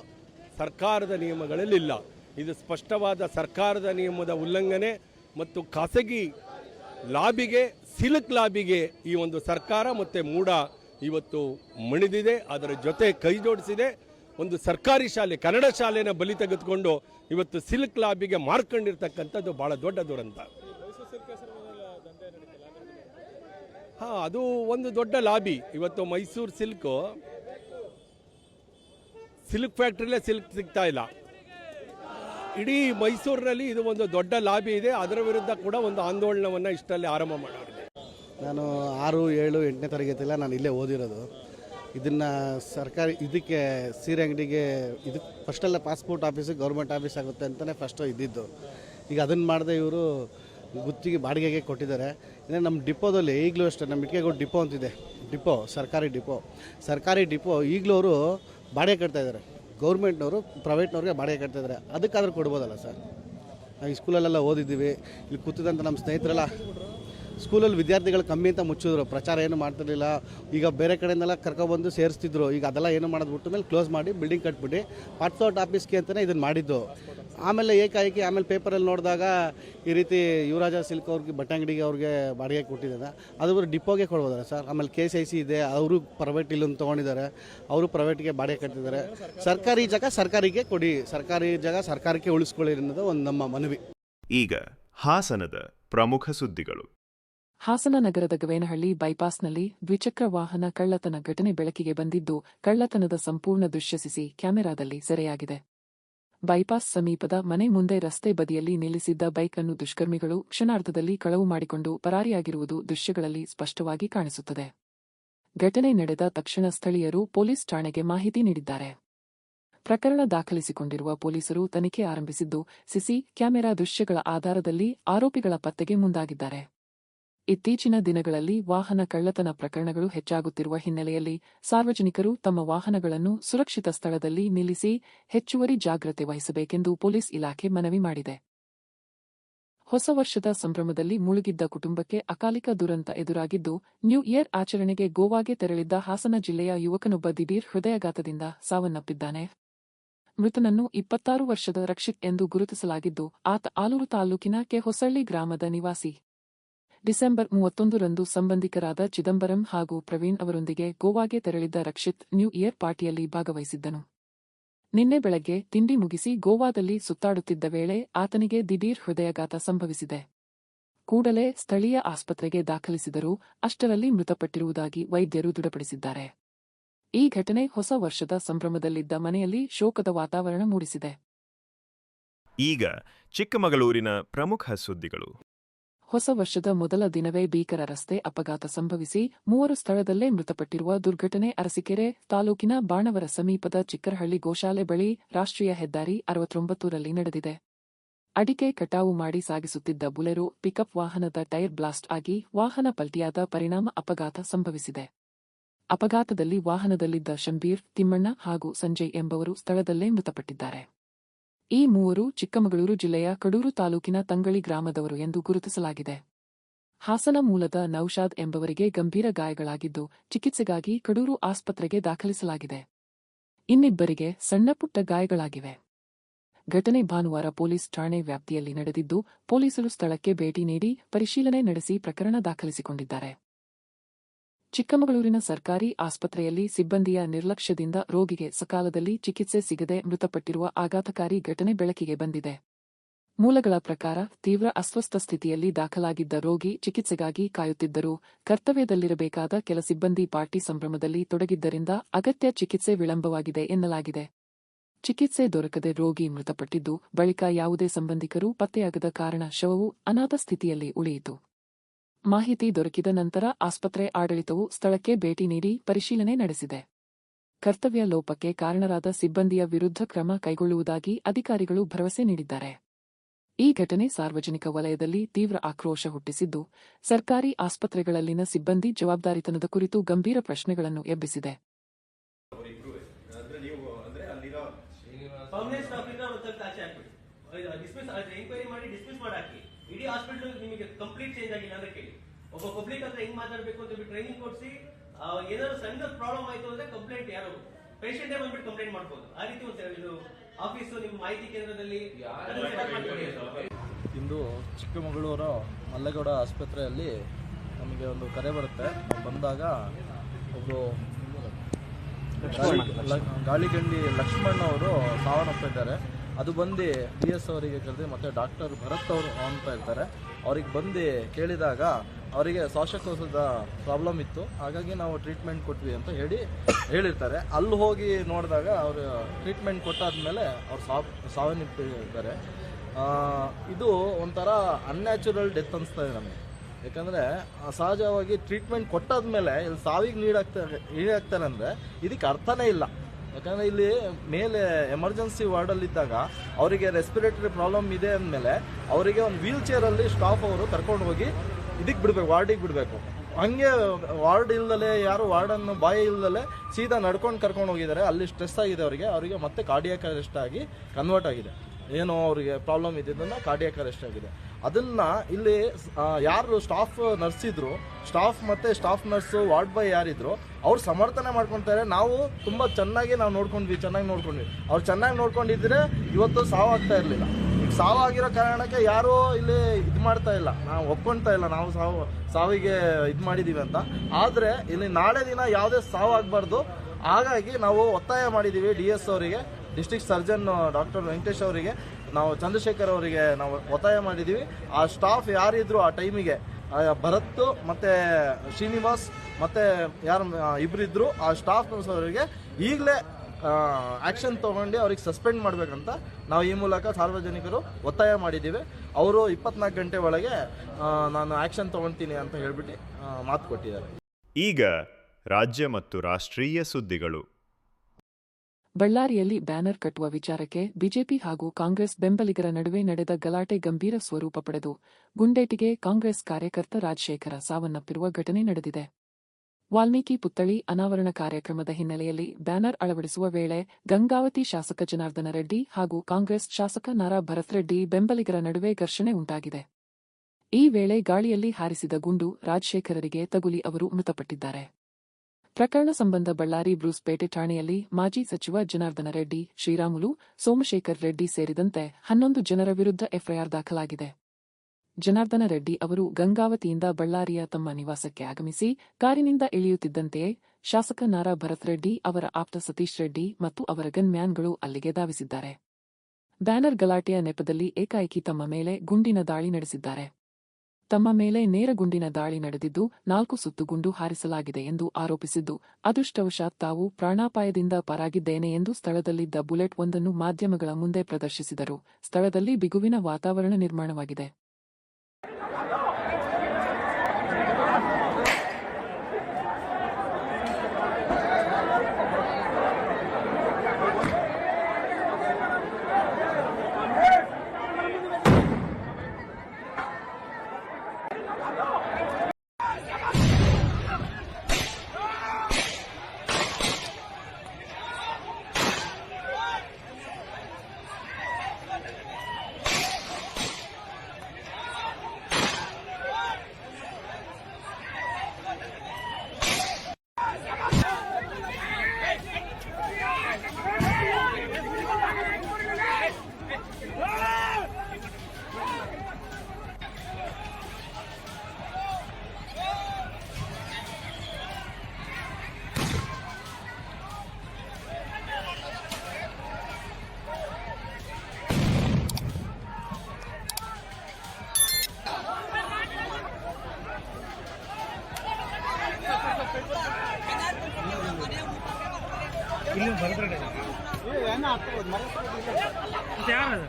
ಸರ್ಕಾರದ ನಿಯಮಗಳಲ್ಲಿಲ್ಲ. ಇದು ಸ್ಪಷ್ಟವಾದ ಸರ್ಕಾರದ ನಿಯಮದ ಉಲ್ಲಂಘನೆ ಮತ್ತು ಖಾಸಗಿ ಲಾಬಿಗೆ ಸಿಲ್ಕ್ ಲಾಬಿಗೆ ಈ ಒಂದು ಸರ್ಕಾರ ಮತ್ತು ಮೂಡ ಇವತ್ತು ಮಣಿದಿದೆ. ಅದರ ಜೊತೆ ಕೈ ಜೋಡಿಸಿದೆ. ಒಂದು ಸರ್ಕಾರಿ ಶಾಲೆ, ಕನ್ನಡ ಶಾಲೆನ ಬಲಿ ತೆಗೆದುಕೊಂಡು ಇವತ್ತು ಸಿಲ್ಕ್ ಲಾಬಿಗೆ ಮಾರ್ಕೊಂಡಿರ್ತಕ್ಕಂಥದ್ದು ಬಹಳ ದೊಡ್ಡ ದುರಂತ. ಹಾ, ಅದು ಒಂದು ದೊಡ್ಡ ಲಾಬಿ. ಇವತ್ತು ಮೈಸೂರು ಸಿಲ್ಕು, ಸಿಲ್ಕ್ ಫ್ಯಾಕ್ಟ್ರಿಲೇ ಸಿಲ್ಕ್ ಸಿಗ್ತಾ ಇಲ್ಲ. ಇಡೀ ಮೈಸೂರಿನಲ್ಲಿ ಇದು ಒಂದು ದೊಡ್ಡ ಲಾಬಿ ಇದೆ. ಅದರ ವಿರುದ್ಧ ಕೂಡ ಒಂದು ಆಂದೋಲನವನ್ನು ಇಷ್ಟರಲ್ಲಿ ಆರಂಭ ಮಾಡೋರಿದೆ ನಾನು ಆರು, ಏಳು, ಎಂಟನೇ ತರಗತಿಯಲ್ಲ ನಾನು ಇಲ್ಲೇ ಓದಿರೋದು. ಇದನ್ನು ಸರ್ಕಾರಿ, ಇದಕ್ಕೆ ಸೀರೆ ಅಂಗಡಿಗೆ, ಇದು ಫಸ್ಟೆಲ್ಲ ಪಾಸ್ಪೋರ್ಟ್ ಆಫೀಸಿಗೆ ಗೌರ್ಮೆಂಟ್ ಆಫೀಸ್ ಆಗುತ್ತೆ ಅಂತಲೇ ಫಸ್ಟು ಇದ್ದಿದ್ದು. ಈಗ ಅದನ್ನು ಮಾಡದೆ ಇವರು ಗುತ್ತಿಗೆ ಬಾಡಿಗೆಗೆ ಕೊಟ್ಟಿದ್ದಾರೆ. ಇನ್ನು ನಮ್ಮ ಡಿಪೋದಲ್ಲಿ ಈಗಲೂ ಅಷ್ಟೇ ನಮ್ಮ ಇಟ್ಕೆಗೋಡು ಡಿಪೋ ಅಂತಿದೆ. ಡಿಪೋ, ಸರ್ಕಾರಿ ಡಿಪೋ. ಸರ್ಕಾರಿ ಡಿಪೋ ಈಗಲೂ ಅವರು ಬಾಡಿಗೆ ಕಟ್ತಾಯಿದ್ದಾರೆ ಗೌರ್ಮೆಂಟ್ನವರು, ಪ್ರೈವೇಟ್ನವ್ರಿಗೆ ಬಾಡಿಗೆ ಕಟ್ತಾಯಿದ್ದಾರೆ ಅದಕ್ಕಾದ್ರೂ ಕೊಡ್ಬೋದಲ್ಲ ಸರ್? ನಾವು ಈ ಸ್ಕೂಲಲ್ಲೆಲ್ಲ ಓದಿದ್ದೀವಿ. ಇಲ್ಲಿ ಕೂತಿದ್ದಂಥ ನಮ್ಮ ಸ್ನೇಹಿತರೆಲ್ಲ ಸ್ಕೂಲಲ್ಲಿ ವಿದ್ಯಾರ್ಥಿಗಳು ಕಮ್ಮಿ ಅಂತ ಮುಚ್ಚಿದ್ರು, ಪ್ರಚಾರ ಏನು ಮಾಡ್ತಿರಲಿಲ್ಲ. ಈಗ ಬೇರೆ ಕಡೆಯಿಂದೆಲ್ಲ ಕರ್ಕೊಬಂದು ಸೇರಿಸ್ತಿದ್ರು. ಈಗ ಅದೆಲ್ಲ ಏನು ಮಾಡೋದು ಬಿಟ್ಟು ಮೇಲೆ ಕ್ಲೋಸ್ ಮಾಡಿ ಬಿಲ್ಡಿಂಗ್ ಕಟ್ಬಿಟ್ಟು ಪಾಟ್ಸೌಟ್ ಆಫೀಸ್ಗೆ ಅಂತಲೇ ಇದನ್ನು ಮಾಡಿದ್ದು. ಆಮೇಲೆ ಏಕಾಏಕಿ ಆಮೇಲೆ ಪೇಪರಲ್ಲಿ ನೋಡಿದಾಗ ಈ ರೀತಿ ಯುವರಾಜ ಸಿಲ್ಕ್ ಅವ್ರಿಗೆ ಬಟ್ಟೆ ಅಂಗಡಿಗೆ ಅವ್ರಿಗೆ ಬಾಡಿಗೆ ಕೊಟ್ಟಿದ್ದಾರೆ. ಅದ್ರ ಡಿಪೋಗೆ ಕೊಡ್ಬೋದಲ್ಲ ಸರ್ ಆಮೇಲೆ ಕೆ ಸಿ ಸಿ ಇದೆ, ಅವರು ಪ್ರೈವೇಟ್ ಇಲ್ಲೊಂದು ತೊಗೊಂಡಿದ್ದಾರೆ. ಅವರು ಪ್ರೈವೇಟ್ಗೆ ಬಾಡಿಗೆ ಕಟ್ಟಿದ್ದಾರೆ. ಸರ್ಕಾರಿ ಜಾಗ ಸರ್ಕಾರಿಗೆ ಕೊಡಿ. ಸರ್ಕಾರಿ ಜಾಗ ಸರ್ಕಾರಕ್ಕೆ ಉಳಿಸ್ಕೊಳ್ಳಿ ಅನ್ನೋದು ಒಂದು ನಮ್ಮ ಮನವಿ. ಈಗ ಹಾಸನದ ಪ್ರಮುಖ ಸುದ್ದಿಗಳು. ಹಾಸನ ನಗರದ ಗವೇನಹಳ್ಳಿ ಬೈಪಾಸ್ನಲ್ಲಿ ದ್ವಿಚಕ್ರ ವಾಹನ ಕಳ್ಳತನ ಘಟನೆ ಬೆಳಕಿಗೆ ಬಂದಿದ್ದು, ಕಳ್ಳತನದ ಸಂಪೂರ್ಣ ದೃಶ್ಯ ಸಿಸಿ ಕ್ಯಾಮೆರಾದಲ್ಲಿ ಸೆರೆಯಾಗಿದೆ. ಬೈಪಾಸ್ ಸಮೀಪದ ಮನೆ ಮುಂದೆ ರಸ್ತೆ ಬದಿಯಲ್ಲಿ ನಿಲ್ಲಿಸಿದ್ದ ಬೈಕ್ ಅನ್ನು ದುಷ್ಕರ್ಮಿಗಳು ಕ್ಷಣಾರ್ಧದಲ್ಲಿ ಕಳವು ಮಾಡಿಕೊಂಡು ಪರಾರಿಯಾಗಿರುವುದು ದೃಶ್ಯಗಳಲ್ಲಿ ಸ್ಪಷ್ಟವಾಗಿ ಕಾಣಿಸುತ್ತದೆ. ಘಟನೆ ನಡೆದ ತಕ್ಷಣ ಸ್ಥಳೀಯರು ಪೊಲೀಸ್ ಠಾಣೆಗೆ ಮಾಹಿತಿ ನೀಡಿದ್ದಾರೆ. ಪ್ರಕರಣ ದಾಖಲಿಸಿಕೊಂಡಿರುವ ಪೊಲೀಸರು ತನಿಖೆ ಆರಂಭಿಸಿದ್ದು, ಸಿಸಿ ಕ್ಯಾಮೆರಾ ದೃಶ್ಯಗಳ ಆಧಾರದಲ್ಲಿ ಆರೋಪಿಗಳ ಪತ್ತೆಗೆ ಮುಂದಾಗಿದ್ದಾರೆ. ಇತ್ತೀಚಿನ ದಿನಗಳಲ್ಲಿ ವಾಹನ ಕಳ್ಳತನ ಪ್ರಕರಣಗಳು ಹೆಚ್ಚಾಗುತ್ತಿರುವ ಹಿನ್ನೆಲೆಯಲ್ಲಿ ಸಾರ್ವಜನಿಕರು ತಮ್ಮ ವಾಹನಗಳನ್ನು ಸುರಕ್ಷಿತ ಸ್ಥಳದಲ್ಲಿ ನಿಲ್ಲಿಸಿ ಹೆಚ್ಚುವರಿ ಜಾಗ್ರತೆ ವಹಿಸಬೇಕೆಂದು ಪೊಲೀಸ್ ಇಲಾಖೆ ಮನವಿ ಮಾಡಿದೆ. ಹೊಸ ವರ್ಷದ ಸಂಭ್ರಮದಲ್ಲಿ ಮುಳುಗಿದ್ದ ಕುಟುಂಬಕ್ಕೆ ಅಕಾಲಿಕ ದುರಂತ ಎದುರಾಗಿದ್ದು, ನ್ಯೂ ಇಯರ್ ಆಚರಣೆಗೆ ಗೋವಾಗೆ ತೆರಳಿದ್ದ ಹಾಸನ ಜಿಲ್ಲೆಯ ಯುವಕನೊಬ್ಬ ದಿಢೀರ್ ಹೃದಯಾಘಾತದಿಂದ ಸಾವನ್ನಪ್ಪಿದ್ದಾನೆ. ಮೃತನನ್ನು ಇಪ್ಪತ್ತಾರು ವರ್ಷದ ರಕ್ಷಿತ್ ಎಂದು ಗುರುತಿಸಲಾಗಿದ್ದು, ಆತ ಆಲೂರು ತಾಲೂಕಿನ ಕೆ ಹೊಸಳ್ಳಿ ಗ್ರಾಮದ ನಿವಾಸಿ. ಡಿಸೆಂಬರ್ ಮೂವತ್ತೊಂದರಂದು ಸಂಬಂಧಿಕರಾದ ಚಿದಂಬರಂ ಹಾಗೂ ಪ್ರವೀಣ್ ಅವರೊಂದಿಗೆ ಗೋವಾಗೆ ತೆರಳಿದ್ದ ರಕ್ಷಿತ್ ನ್ಯೂ ಇಯರ್ ಪಾರ್ಟಿಯಲ್ಲಿ ಭಾಗವಹಿಸಿದ್ದನು. ನಿನ್ನೆ ಬೆಳಗ್ಗೆ ತಿಂಡಿ ಮುಗಿಸಿ ಗೋವಾದಲ್ಲಿ ಸುತ್ತಾಡುತ್ತಿದ್ದ ವೇಳೆ ಆತನಿಗೆ ದಿಢೀರ್ ಹೃದಯಾಘಾತ ಸಂಭವಿಸಿದೆ. ಕೂಡಲೇ ಸ್ಥಳೀಯ ಆಸ್ಪತ್ರೆಗೆ ದಾಖಲಿಸಿದರೂ ಅಷ್ಟರಲ್ಲಿ ಮೃತಪಟ್ಟಿರುವುದಾಗಿ ವೈದ್ಯರು ದೃಢಪಡಿಸಿದ್ದಾರೆ. ಈ ಘಟನೆ ಹೊಸ ವರ್ಷದ ಸಂಭ್ರಮದಲ್ಲಿದ್ದ ಮನೆಯಲ್ಲಿ ಶೋಕದ ವಾತಾವರಣ ಮೂಡಿಸಿದೆ. ಈಗ ಚಿಕ್ಕಮಗಳೂರಿನ ಪ್ರಮುಖ ಸುದ್ದಿಗಳು. ಹೊಸ ವರ್ಷದ ಮೊದಲ ದಿನವೇ ಭೀಕರ ರಸ್ತೆ ಅಪಘಾತ ಸಂಭವಿಸಿ ಮೂವರು ಸ್ಥಳದಲ್ಲೇ ಮೃತಪಟ್ಟಿರುವ ದುರ್ಘಟನೆ ಅರಸಿಕೆರೆ ತಾಲೂಕಿನ ಬಾಣವರ ಸಮೀಪದ ಚಿಕ್ಕರಹಳ್ಳಿ ಗೋಶಾಲೆ ಬಳಿ ರಾಷ್ಟ್ರೀಯ ಹೆದ್ದಾರಿ ಅರವತ್ತೊಂಬತ್ತರಲ್ಲಿ ನಡೆದಿದೆ. ಅಡಿಕೆ ಕಟಾವು ಮಾಡಿ ಸಾಗಿಸುತ್ತಿದ್ದ ಬುಲೆರೋ ಪಿಕಪ್ ವಾಹನದ ಟೈರ್ ಬ್ಲಾಸ್ಟ್ ಆಗಿ ವಾಹನ ಪಲ್ಟಿಯಾದ ಪರಿಣಾಮ ಅಪಘಾತ ಸಂಭವಿಸಿದೆ. ಅಪಘಾತದಲ್ಲಿ ವಾಹನದಲ್ಲಿದ್ದ ಶಂಬೀರ್ ತಿಮ್ಮಣ್ಣ ಹಾಗೂ ಸಂಜಯ್ ಎಂಬವರು ಸ್ಥಳದಲ್ಲೇ ಮೃತಪಟ್ಟಿದ್ದಾರೆ. ಈ ಮೂವರು ಚಿಕ್ಕಮಗಳೂರು ಜಿಲ್ಲೆಯ ಕಡೂರು ತಾಲೂಕಿನ ತಂಗಳಿ ಗ್ರಾಮದವರು ಎಂದು ಗುರುತಿಸಲಾಗಿದೆ. ಹಾಸನ ಮೂಲದ ನೌಶಾದ್ ಎಂಬವರಿಗೆ ಗಂಭೀರ ಗಾಯಗಳಾಗಿದ್ದು, ಚಿಕಿತ್ಸೆಗಾಗಿ ಕಡೂರು ಆಸ್ಪತ್ರೆಗೆ ದಾಖಲಿಸಲಾಗಿದೆ. ಇನ್ನಿಬ್ಬರಿಗೆ ಸಣ್ಣಪುಟ್ಟ ಗಾಯಗಳಾಗಿವೆ. ಘಟನೆ ಭಾನುವಾರ ಪೊಲೀಸ್ ಠಾಣೆ ವ್ಯಾಪ್ತಿಯಲ್ಲಿ ನಡೆದಿದ್ದು, ಪೊಲೀಸರು ಸ್ಥಳಕ್ಕೆ ಭೇಟಿ ನೀಡಿ ಪರಿಶೀಲನೆ ನಡೆಸಿ ಪ್ರಕರಣ ದಾಖಲಿಸಿಕೊಂಡಿದ್ದಾರೆ. ಚಿಕ್ಕಮಗಳೂರಿನ ಸರ್ಕಾರಿ ಆಸ್ಪತ್ರೆಯಲ್ಲಿ ಸಿಬ್ಬಂದಿಯ ನಿರ್ಲಕ್ಷ್ಯದಿಂದ ರೋಗಿಗೆ ಸಕಾಲದಲ್ಲಿ ಚಿಕಿತ್ಸೆ ಸಿಗದೆ ಮೃತಪಟ್ಟಿರುವ ಆಘಾತಕಾರಿ ಘಟನೆ ಬೆಳಕಿಗೆ ಬಂದಿದೆ. ಮೂಲಗಳ ಪ್ರಕಾರ ತೀವ್ರ ಅಸ್ವಸ್ಥ ಸ್ಥಿತಿಯಲ್ಲಿ ದಾಖಲಾಗಿದ್ದ ರೋಗಿ ಚಿಕಿತ್ಸೆಗಾಗಿ ಕಾಯುತ್ತಿದ್ದರೂ ಕರ್ತವ್ಯದಲ್ಲಿರಬೇಕಾದ ಕೆಲ ಸಿಬ್ಬಂದಿ ಪಾರ್ಟಿ ಸಂಭ್ರಮದಲ್ಲಿ ತೊಡಗಿದ್ದರಿಂದ ಅಗತ್ಯ ಚಿಕಿತ್ಸೆ ವಿಳಂಬವಾಗಿದೆ ಎನ್ನಲಾಗಿದೆ. ಚಿಕಿತ್ಸೆ ದೊರಕದೆ ರೋಗಿ ಮೃತಪಟ್ಟಿದ್ದು ಬಳಿಕ ಯಾವುದೇ ಸಂಬಂಧಿಕರು ಪತ್ತೆಯಾಗದ ಕಾರಣ ಶವವು ಅನಾಥ ಸ್ಥಿತಿಯಲ್ಲಿ ಉಳಿಯಿತು. ಮಾಹಿತಿ ದೊರಕಿದ ನಂತರ ಆಸ್ಪತ್ರೆ ಆಡಳಿತವು ಸ್ಥಳಕ್ಕೆ ಭೇಟಿ ನೀಡಿ ಪರಿಶೀಲನೆ ನಡೆಸಿದೆ. ಕರ್ತವ್ಯ ಲೋಪಕ್ಕೆ ಕಾರಣರಾದ ಸಿಬ್ಬಂದಿಯ ವಿರುದ್ಧ ಕ್ರಮ ಕೈಗೊಳ್ಳುವುದಾಗಿ ಅಧಿಕಾರಿಗಳು ಭರವಸೆ ನೀಡಿದ್ದಾರೆ. ಈ ಘಟನೆ ಸಾರ್ವಜನಿಕ ವಲಯದಲ್ಲಿ ತೀವ್ರ ಆಕ್ರೋಶ ಹುಟ್ಟಿಸಿದ್ದು, ಸರ್ಕಾರಿ ಆಸ್ಪತ್ರೆಗಳಲ್ಲಿನ ಸಿಬ್ಬಂದಿ ಜವಾಬ್ದಾರಿತನದ ಕುರಿತು ಗಂಭೀರ ಪ್ರಶ್ನೆಗಳನ್ನು ಎಬ್ಬಿಸಿದೆ. ಕಂಪ್ಲೀಟ್ ಚೇಂಜ್ ಆಗಿಲ್ಲ ಅಂದ್ರೆ ಒಬ್ಬ ಪಬ್ಲಿಕ್ ಹತ್ರ ಹೆಂಗ್ ಮಾತಾಡ್ಬೇಕು ಅಂತ ಟ್ರೈನಿಂಗ್ ಕೊಡಿಸಿ ಏನಾದ್ರು ಸಣ್ಣ ಪ್ರಾಬ್ಲಮ್ ಆಯ್ತು ಅಂದ್ರೆ ಕಂಪ್ಲೇಂಟ್ ಯಾರು? ಪೇಷಂಟೇ ಬಂದ್ಬಿಟ್ಟು ಕಂಪ್ಲೇಂಟ್ ಮಾಡ್ಬೋದು. ಆ ರೀತಿ ಒಂದು ಇದು ಆಫೀಸು ನಿಮ್ಮ ಮಾಹಿತಿ ಕೇಂದ್ರದಲ್ಲಿ ಇಂದು ಚಿಕ್ಕಮಗಳೂರು ಮಲ್ಲೇಗೌಡ ಆಸ್ಪತ್ರೆಯಲ್ಲಿ ನಮಗೆ ಒಂದು ಕರೆ ಬರುತ್ತೆ. ಬಂದಾಗ ಒಬ್ಬರು ಗಾಳಿಗಂಡಿ ಲಕ್ಷ್ಮಣ್ ಅವರು ಸಾವನ್ನಪ್ಪಿದ್ದಾರೆ ಅದು ಬಂದು ಬಿ ಎಸ್ ಅವರಿಗೆ ಕರೆದು ಮತ್ತು ಡಾಕ್ಟರ್ ಭರತ್ ಅವರು ಅಂತ ಇರ್ತಾರೆ. ಅವ್ರಿಗೆ ಬಂದು ಕೇಳಿದಾಗ ಅವರಿಗೆ ಶ್ವಾಸಕೋಶದ ಪ್ರಾಬ್ಲಮ್ ಇತ್ತು. ಹಾಗಾಗಿ ನಾವು ಟ್ರೀಟ್ಮೆಂಟ್ ಕೊಟ್ವಿ ಅಂತ ಹೇಳಿ ಹೇಳಿರ್ತಾರೆ. ಅಲ್ಲಿ ಹೋಗಿ ನೋಡಿದಾಗ ಅವರು ಟ್ರೀಟ್ಮೆಂಟ್ ಕೊಟ್ಟಾದ್ಮೇಲೆ ಅವ್ರು ಸಾವ್ ಸಾವನ್ನಿಟ್ಟಿದ್ದಾರೆ ಇದು ಒಂಥರ ಅನ್ಯಾಚುರಲ್ ಡೆತ್ ಅನಿಸ್ತಾ ಇದೆ ನಮಗೆ. ಯಾಕಂದರೆ ಸಹಜವಾಗಿ ಟ್ರೀಟ್ಮೆಂಟ್ ಕೊಟ್ಟಾದ್ಮೇಲೆ ಇಲ್ಲಿ ಸಾವಿಗೆ ನೀಡಾಗ್ತಾರೆ ಈಡಾಗ್ತಾರೆ ಅಂದರೆ ಇದಕ್ಕೆ ಅರ್ಥನೇ ಇಲ್ಲ. ಯಾಕಂದರೆ ಇಲ್ಲಿ ಮೇಲೆ ಎಮರ್ಜೆನ್ಸಿ ವಾರ್ಡಲ್ಲಿದ್ದಾಗ ಅವರಿಗೆ ರೆಸ್ಪಿರೇಟರಿ ಪ್ರಾಬ್ಲಮ್ ಇದೆ ಅಂದಮೇಲೆ ಅವರಿಗೆ ಒಂದು ವೀಲ್ ಚೇರಲ್ಲಿ ಸ್ಟಾಫ್ ಅವರು ಕರ್ಕೊಂಡು ಹೋಗಿ ಇದಕ್ಕೆ ಬಿಡಬೇಕು, ವಾರ್ಡಿಗೆ ಬಿಡಬೇಕು. ಹಂಗೆ ವಾರ್ಡ್ ಇಲ್ದಲೆ, ಯಾರು ವಾರ್ಡನ್ನು ಬಾಯಿ ಇಲ್ದಲೆ ಸೀದಾ ನಡ್ಕೊಂಡು ಕರ್ಕೊಂಡು ಹೋಗಿದ್ದಾರೆ. ಅಲ್ಲಿ ಸ್ಟ್ರೆಸ್ ಆಗಿದೆ ಅವರಿಗೆ. ಅವರಿಗೆ ಮತ್ತೆ ಕಾರ್ಡಿಯಾಕ್ ಅರೆಸ್ಟ್ ಆಗಿ ಕನ್ವರ್ಟ್ ಆಗಿದೆ. ಏನೋ ಅವರಿಗೆ ಪ್ರಾಬ್ಲಮ್ ಇದ್ದಿದ್ದನ್ನು ಕಾರ್ಡಿಯಾಕ್ ಅರೆಸ್ಟ್ ಆಗಿದೆ. ಅದನ್ನ ಇಲ್ಲಿ ಯಾರು ಸ್ಟಾಫ್ ನರ್ಸ್ ಇದ್ರು ಸ್ಟಾಫ್ ಮತ್ತೆ ಸ್ಟಾಫ್ ನರ್ಸು ವಾರ್ಡ್ ಬಾಯ್ ಯಾರಿದ್ರು, ಅವ್ರು ಸಮರ್ಥನೆ ಮಾಡ್ಕೊತಾರೆ. ನಾವು ತುಂಬ ಚೆನ್ನಾಗಿ ನಾವು ನೋಡ್ಕೊಂಡ್ವಿ, ಚೆನ್ನಾಗಿ ನೋಡ್ಕೊಂಡ್ವಿ. ಅವ್ರು ಚೆನ್ನಾಗಿ ನೋಡ್ಕೊಂಡಿದ್ರೆ ಇವತ್ತು ಸಾವಾಗ್ತಾ ಇರಲಿಲ್ಲ. ಸಾವಾಗಿರೋ ಕಾರಣಕ್ಕೆ ಯಾರೂ ಇಲ್ಲಿ ಇದು ಮಾಡ್ತಾ ಇಲ್ಲ. ನಾವು ಒಪ್ಕೊಳ್ತಾ ಇಲ್ಲ, ನಾವು ಸಾವು, ಸಾವಿಗೆ ಇದು ಮಾಡಿದ್ದೀವಿ ಅಂತ. ಆದರೆ ಇಲ್ಲಿ ನಾಳೆ ದಿನ ಯಾವುದೇ ಸಾವಾಗಬಾರ್ದು. ಹಾಗಾಗಿ ನಾವು ಒತ್ತಾಯ ಮಾಡಿದ್ದೀವಿ ಡಿ ಎಸ್ ಅವರಿಗೆ, ಡಿಸ್ಟ್ರಿಕ್ಟ್ ಸರ್ಜನ್ ಡಾಕ್ಟರ್ ವೆಂಕಟೇಶ್ ಅವರಿಗೆ. ನಾವು ಚಂದ್ರಶೇಖರ್ ಅವರಿಗೆ ನಾವು ಒತ್ತಾಯ ಮಾಡಿದ್ದೀವಿ ಆ ಸ್ಟಾಫ್ ಯಾರಿದ್ರು ಆ ಟೈಮಿಗೆ ಭರತ್ ಮತ್ತು ಶ್ರೀನಿವಾಸ್ ಮತ್ತು ಯಾರು ಇಬ್ಬರಿದ್ದರು ಆ ಸ್ಟಾಫ್ ಅವರಿಗೆ ಈಗಲೇ ಆ್ಯಕ್ಷನ್ ತೊಗೊಂಡು ಅವ್ರಿಗೆ ಸಸ್ಪೆಂಡ್ ಮಾಡಬೇಕಂತ ನಾವು ಈ ಮೂಲಕ ಸಾರ್ವಜನಿಕರು ಒತ್ತಾಯ ಮಾಡಿದ್ದೀವಿ. ಅವರು ಇಪ್ಪತ್ನಾಲ್ಕು ಗಂಟೆ ಒಳಗೆ ನಾನು ಆ್ಯಕ್ಷನ್ ತೊಗೊಳ್ತೀನಿ ಅಂತ ಹೇಳಿಬಿಟ್ಟು ಮಾತು ಕೊಟ್ಟಿದ್ದಾರೆ. ಈಗ ರಾಜ್ಯ ಮತ್ತು ರಾಷ್ಟ್ರೀಯ ಸುದ್ದಿಗಳು. ಬಳ್ಳಾರಿಯಲ್ಲಿ ಬ್ಯಾನರ್ ಕಟ್ಟುವ ವಿಚಾರಕ್ಕೆ ಬಿಜೆಪಿ ಹಾಗೂ ಕಾಂಗ್ರೆಸ್ ಬೆಂಬಲಿಗರ ನಡುವೆ ನಡೆದ ಗಲಾಟೆ ಗಂಭೀರ ಸ್ವರೂಪ ಪಡೆದು ಗುಂಡೇಟಿಗೆ ಕಾಂಗ್ರೆಸ್ ಕಾರ್ಯಕರ್ತ ರಾಜಶೇಖರ ಸಾವನ್ನಪ್ಪಿರುವ ಘಟನೆ ನಡೆದಿದೆ. ವಾಲ್ಮೀಕಿ ಪುತ್ಥಳಿ ಅನಾವರಣ ಕಾರ್ಯಕ್ರಮದ ಹಿನ್ನೆಲೆಯಲ್ಲಿ ಬ್ಯಾನರ್ ಅಳವಡಿಸುವ ವೇಳೆ ಗಂಗಾವತಿ ಶಾಸಕ ಜನಾರ್ದನ ರೆಡ್ಡಿ ಹಾಗೂ ಕಾಂಗ್ರೆಸ್ ಶಾಸಕ ನಾರಾ ಭರತ್ ರೆಡ್ಡಿ ಬೆಂಬಲಿಗರ ನಡುವೆ ಘರ್ಷಣೆ ಉಂಟಾಗಿದೆ. ಈ ವೇಳೆ ಗಾಳಿಯಲ್ಲಿ ಹಾರಿಸಿದ ಗುಂಡು ರಾಜಶೇಖರರಿಗೆ ತಗುಲಿ ಅವರು ಮೃತಪಟ್ಟಿದ್ದಾರೆ. ಪ್ರಕರಣ ಸಂಬಂಧ ಬಳ್ಳಾರಿ ಬ್ರೂಸ್ಪೇಟೆ ಠಾಣೆಯಲ್ಲಿ ಮಾಜಿ ಸಚಿವ ಜನಾರ್ದನ ರೆಡ್ಡಿ, ಶ್ರೀರಾಮುಲು, ಸೋಮಶೇಖರ್ ರೆಡ್ಡಿ ಸೇರಿದಂತೆ ಹನ್ನೊಂದು ಜನರ ವಿರುದ್ಧ ಎಫ್ಐಆರ್ ದಾಖಲಾಗಿದೆ. ಜನಾರ್ದನ ರೆಡ್ಡಿ ಅವರು ಗಂಗಾವತಿಯಿಂದ ಬಳ್ಳಾರಿಯ ತಮ್ಮ ನಿವಾಸಕ್ಕೆ ಆಗಮಿಸಿ ಕಾರಿನಿಂದ ಇಳಿಯುತ್ತಿದ್ದಂತೆಯೇ ಶಾಸಕ ನಾರಾ ಭರತ್ ರೆಡ್ಡಿ, ಅವರ ಆಪ್ತ ಸತೀಶ್ ರೆಡ್ಡಿ ಮತ್ತು ಅವರ ಗನ್ಮ್ಯಾನ್ಗಳು ಅಲ್ಲಿಗೆ ಧಾವಿಸಿದ್ದಾರೆ. ಬ್ಯಾನರ್ ಗಲಾಟೆಯ ನೆಪದಲ್ಲಿ ಏಕಾಏಕಿ ತಮ್ಮ ಮೇಲೆ ಗುಂಡಿನ ದಾಳಿ ನಡೆಸಿದ್ದಾರೆ. ತಮ್ಮ ಮೇಲೆ ನೇರ ಗುಂಡಿನ ದಾಳಿ ನಡೆದಿದ್ದು ನಾಲ್ಕು ಸುತ್ತು ಗುಂಡು ಹಾರಿಸಲಾಗಿದೆ ಎಂದು ಆರೋಪಿಸಿದ್ದು, ಅದೃಷ್ಟವಶಾತ್ ತಾವು ಪ್ರಾಣಾಪಾಯದಿಂದ ಪರಾಗಿದ್ದೇನೆ ಎಂದು ಸ್ಥಳದಲ್ಲಿದ್ದ ಬುಲೆಟ್ ಒಂದನ್ನು ಮಾಧ್ಯಮಗಳ ಮುಂದೆ ಪ್ರದರ್ಶಿಸಿದರು. ಸ್ಥಳದಲ್ಲಿ ಬಿಗುವಿನ ವಾತಾವರಣ ನಿರ್ಮಾಣವಾಗಿದೆ. ಇಲ್ಲಿ ಬರ್ತಾರೆ ಯಾರು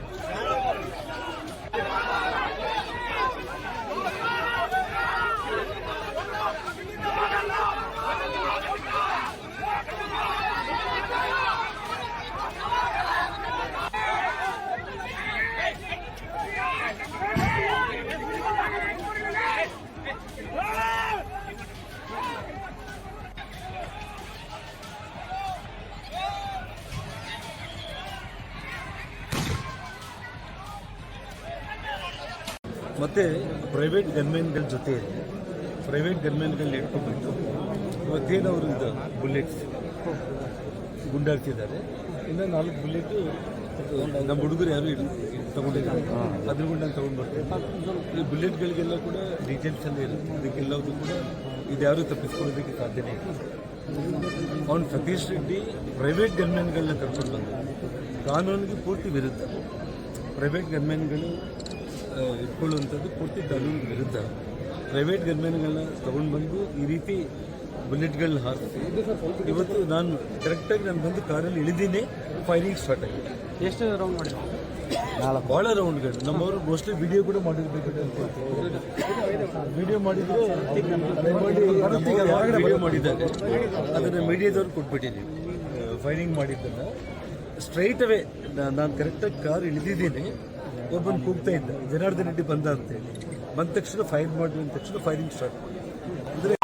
ಮತ್ತು ಪ್ರೈವೇಟ್ ಗನ್ಮೆನ್ಗಳ ಜೊತೆ ಪ್ರೈವೇಟ್ ಗನ್ಮೆನ್ಗಳನ್ನ ಇಟ್ಕೊಂಡ್ಬಿಟ್ಟು ಅವರು ಇದು ಬುಲೆಟ್ಸ್ ಗುಂಡಾಡ್ತಿದ್ದಾರೆ. ಇನ್ನು ನಾಲ್ಕು ಬುಲೆಟು ನಮ್ಮ ಹುಡುಗರು ಯಾರು ಇಡ್ ತಗೊಂಡಿದ್ದಾರೆ ಅದ್ರ ಗುಂಡ ತಗೊಂಡು ಬರ್ತೀವಿ ಈ ಬುಲೆಟ್ಗಳಿಗೆಲ್ಲ ಕೂಡ ಡೀಟೇಲ್ಸ್ ಎಲ್ಲ ಇರುತ್ತೆ. ಅದಕ್ಕೆಲ್ಲವೂ ಕೂಡ ಇದ್ಯಾರು ತಪ್ಪಿಸ್ಕೊಳ್ಳೋದಕ್ಕೆ ಸಾಧ್ಯನೇ ಇಲ್ಲ. ಅವನು ಸತೀಶ್ ರೆಡ್ಡಿ ಪ್ರೈವೇಟ್ ಗನ್ಮೆನ್ಗಳನ್ನ ಕರ್ಕೊಂಡು ಬಂದ. ಕಾನೂನಿಗೆ ಪೂರ್ತಿ ವಿರುದ್ಧ ಪ್ರೈವೇಟ್ ಗನ್ಮೆನ್ಗಳು ಇಟ್ಕೊಳ್ಳುವಂಥದ್ದು ಪೂರ್ತಿ ಕಾನೂನು ವಿರುದ್ಧ. ಪ್ರೈವೇಟ್ ಗನ್ಮೆನ್ಗಳನ್ನ ತಗೊಂಡು ಬಂದು ಈ ರೀತಿ ಬುಲೆಟ್ಗಳನ್ನ ಹಾರಿಸಿ ಇವತ್ತು ನಾನು ಕರೆಕ್ಟಾಗಿ ನಾನು ಬಂದು ಕಾರಲ್ಲಿ ಇಳಿದೀನಿ ಫೈರಿಂಗ್ ಸ್ಟಾರ್ಟ್ ಆಗಿದೆ. ಎಷ್ಟು ರೌಂಡ್ ಮಾಡಿ ಭಾಳ ರೌಂಡ್ಗಳು ನಮ್ಮವರು ಮೋಸ್ಟ್ಲಿ ವಿಡಿಯೋ ಕೂಡ ಮಾಡಿರ್ಬೇಕು ವಿಡಿಯೋ ಮಾಡಿದ್ರೆ ವಿಡಿಯೋ ಮಾಡಿದ್ದಾರೆ. ಅದನ್ನು ಮೀಡಿಯಾದವ್ರು ಕೊಟ್ಬಿಟ್ಟಿದ್ದೀವಿ ಫೈರಿಂಗ್ ಮಾಡಿದ್ದನ್ನು. ಸ್ಟ್ರೈಟ್ ಅವೇ ನಾನು ಕರೆಕ್ಟಾಗಿ ಕಾರ್ ಇಳಿದಿದ್ದೀನಿ. ಒಬ್ಬನು ಕೂಗ್ತಾ ಇದ್ದ. ಜನಾರ್ದನ್ ರೆಡ್ಡಿ ಬಂದ ಅಂತೇಳಿ ಬಂದ ತಕ್ಷಣ ಫೈರ್ ಮಾಡಿ ಅಂದ ತಕ್ಷಣ ಫೈರಿಂಗ್ ಸ್ಟಾರ್ಟ್ ಅಂದರೆ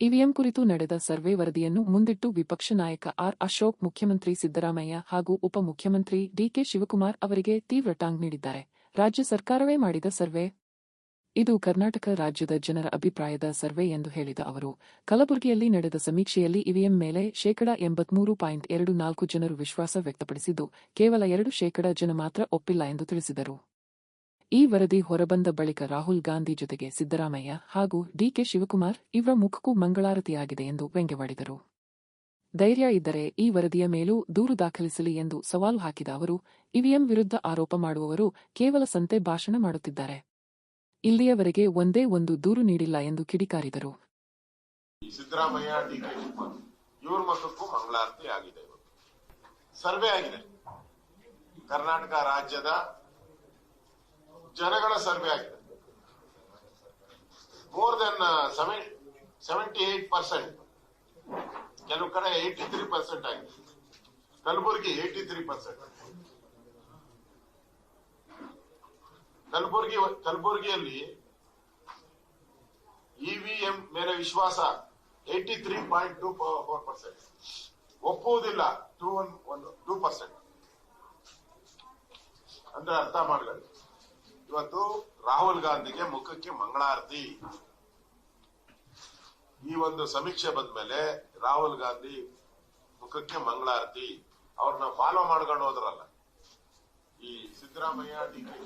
ಇವಿಎಂ ಕುರಿತು ನಡೆದ ಸರ್ವೆ ವರದಿಯನ್ನು ಮುಂದಿಟ್ಟು ವಿಪಕ್ಷ ನಾಯಕ ಆರ್ ಅಶೋಕ್, ಮುಖ್ಯಮಂತ್ರಿ ಸಿದ್ದರಾಮಯ್ಯ ಹಾಗೂ ಉಪಮುಖ್ಯಮಂತ್ರಿ ಡಿಕೆ ಶಿವಕುಮಾರ್ ಅವರಿಗೆ ತೀವ್ರ ಟಾಂಗ್ ನೀಡಿದ್ದಾರೆ. ರಾಜ್ಯ ಸರ್ಕಾರವೇ ಮಾಡಿದ ಸರ್ವೆ? ಇದು ಕರ್ನಾಟಕ ರಾಜ್ಯದ ಜನರ ಅಭಿಪ್ರಾಯದ ಸರ್ವೆ ಎಂದು ಹೇಳಿದ ಅವರು. ಕಲಬುರಗಿಯಲ್ಲಿ ನಡೆದ ಸಮೀಕ್ಷೆಯಲ್ಲಿ ಇವಿಎಂ ಮೇಲೆ ಶೇಕಡಾ ಎಂಬತ್ಮೂರು ಪಾಯಿಂಟ್ ಎರಡು ನಾಲ್ಕು ಜನರು ವಿಶ್ವಾಸ ವ್ಯಕ್ತಪಡಿಸಿದ್ದು, ಕೇವಲ ಎರಡು ಶೇಕಡಾ ಜನ ಮಾತ್ರ ಒಪ್ಪಿಲ್ಲ ಎಂದು ತಿಳಿಸಿದರು. ಈ ವರದಿ ಹೊರಬಂದ ಬಳಿಕ ರಾಹುಲ್ ಗಾಂಧಿ ಜೊತೆಗೆ ಸಿದ್ದರಾಮಯ್ಯ ಹಾಗೂ ಡಿಕೆ ಶಿವಕುಮಾರ್ ಇವರ ಮುಖಕ್ಕೂ ಮಂಗಳಾರತಿಯಾಗಿದೆ ಎಂದು ವ್ಯಂಗ್ಯವಾಡಿದರು. ಧೈರ್ಯ ಇದ್ದರೆ ಈ ವರದಿಯ ಮೇಲೂ ದೂರು ದಾಖಲಿಸಲಿ ಎಂದು ಸವಾಲು ಹಾಕಿದ ಅವರು, ಇವಿಎಂ ವಿರುದ್ಧ ಆರೋಪ ಮಾಡುವವರು ಕೇವಲ ಸಂತೆ ಭಾಷಣ ಮಾಡುತ್ತಿದ್ದಾರೆ. ಇಲ್ಲಿಯವರೆಗೆ ಒಂದೇ ಒಂದು ದೂರು ನೀಡಿಲ್ಲ ಎಂದು ಕಿಡಿಕಾರಿದರು. ಸಿದ್ದರಾಮಯ್ಯ ಡಿ ಕೆ ಶಿವಕುಮಾರ್ ಮಕ್ಕಕ್ಕೂ ಮಂಗಳಾರತಿ ಆಗಿದೆ ಸರ್ವೆ ಆಗಿದೆ. ಕರ್ನಾಟಕ ರಾಜ್ಯದ ಜನಗಳ ಸರ್ವೆ ಆಗಿದೆ. More than seventy eight percent ಕೆಲವು ಕಡೆ ಏಯ್ಟಿ ತ್ರೀ ಪರ್ಸೆಂಟ್ ಆಗಿದೆ. Kalaburagi eighty three percent Kalaburagi, ಕಲಬುರಗಿಯಲ್ಲಿ ಇವಿಎಂ ಮೇಲೆ ವಿಶ್ವಾಸ eighty three point two four percent ಒಪ್ಪುವುದಿಲ್ಲ ಟೂ ಒನ್ ಒಂದು ಟೂ ಪರ್ಸೆಂಟ್ ಅಂದ್ರೆ ಅರ್ಥ ಮಾಡ್ಕೊಳ್ಳಿ. ಇವತ್ತು ರಾಹುಲ್ ಗಾಂಧಿಗೆ ಮುಖಕ್ಕೆ ಮಂಗಳಾರತಿ. ಈ ಒಂದು ಸಮೀಕ್ಷೆ ಬಂದ್ಮೇಲೆ ರಾಹುಲ್ ಗಾಂಧಿ ಮುಖಕ್ಕೆ ಮಂಗಳಾರತಿ. ಅವ್ರನ್ನ ಫಾಲೋ ಮಾಡ್ಕೊಂಡು ಹೋದ್ರಲ್ಲ. ಈ ಸಿದ್ದರಾಮಯ್ಯ, ಡಿ ಕೆ